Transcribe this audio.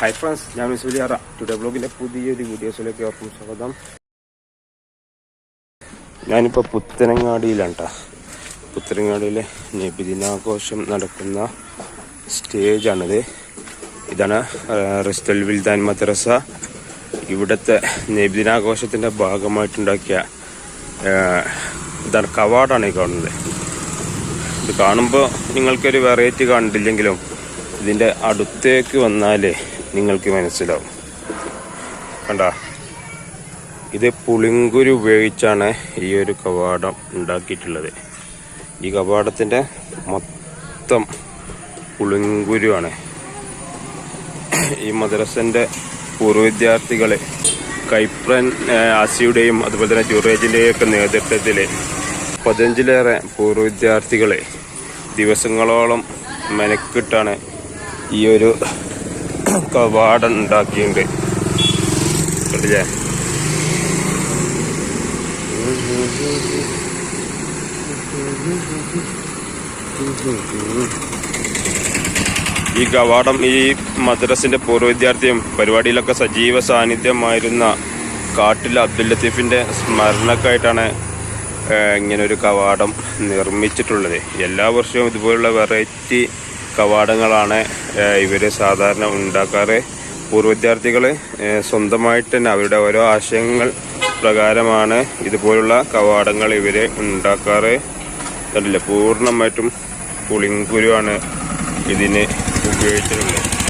Hi friends ഞാൻ miss വിളിയാറ. Today ബ്ലോഗിന്റെ പുതിയൊരു വീഡിയോസിലേക്ക് ഓർക്കും സ്വാഗതം. ഞാനിപ്പോൾ പുത്തനങ്ങാടിയിലാണ് കേട്ടോ പുത്തനങ്ങാടിയിലെ നബിദിനാഘോഷം നടക്കുന്ന സ്റ്റേജാണിത്. ഇതാണ് റിസ്റ്റൽ വിൽദാൻ മദ്രസ. ഇവിടുത്തെ നബിദിനാഘോഷത്തിന്റെ ഭാഗമായിട്ടുണ്ടാക്കിയ ഇതാണ് കവാടാണ് ഈ കാണുന്നത്. ഇത് കാണുമ്പോൾ നിങ്ങൾക്കൊരു വെറൈറ്റി കണ്ടില്ലെങ്കിലും ഇതിന്റെ അടുത്തേക്ക് വന്നാലേ നിങ്ങൾക്ക് മനസ്സിലാവും. കണ്ട? ഇത് പുളിങ്കുരു ഉപയോഗിച്ചാണ് ഈ ഒരു കവാടം ഉണ്ടാക്കിയിട്ടുള്ളത്. ഈ കവാടത്തിന്റെ മൊത്തം പുളിങ്കുരുവാണ്. ഈ മദ്രസന്റെ പൂർവ വിദ്യാർത്ഥികളെ കൈപ്രൻ ആസിയുടെയും അതുപോലെ തന്നെ ജുറേജിന്റെയും ഒക്കെ നേതൃത്വത്തിൽ പതിനഞ്ചിലേറെ പൂർവ വിദ്യാർത്ഥികളെ ദിവസങ്ങളോളം മെനക്കിട്ടാണ് ഈ ഒരു കവാടം ഉണ്ടാക്കിയിട്ടുണ്ട് ഈ കവാടം ഈ മദ്രസിന്റെ പൂർവ വിദ്യാർത്ഥിയും പരിപാടിയിലൊക്കെ സജീവ സാന്നിധ്യമായിരുന്ന കാട്ടിൽ അബ്ദുൽ ലത്തീഫിന്റെ സ്മരണക്കായിട്ടാണ് ഇങ്ങനെ ഒരു കവാടം നിർമ്മിച്ചിട്ടുള്ളത്. എല്ലാ വർഷവും ഇതുപോലുള്ള വെറൈറ്റി കവാടങ്ങളാണ് ഇവർ സാധാരണ ഉണ്ടാക്കാറ്. പൂർവ വിദ്യാർത്ഥികൾ സ്വന്തമായിട്ട് തന്നെ അവരുടെ ഓരോ ആശയങ്ങൾ പ്രകാരമാണ് ഇതുപോലുള്ള കവാടങ്ങൾ ഇവർ ഉണ്ടാക്കാറ്. കണ്ടില്ല? പൂർണമായിട്ടും പുളിങ്കുരുവാണ് ഇതിന് ഉപയോഗിച്ചിട്ടുള്ളത്.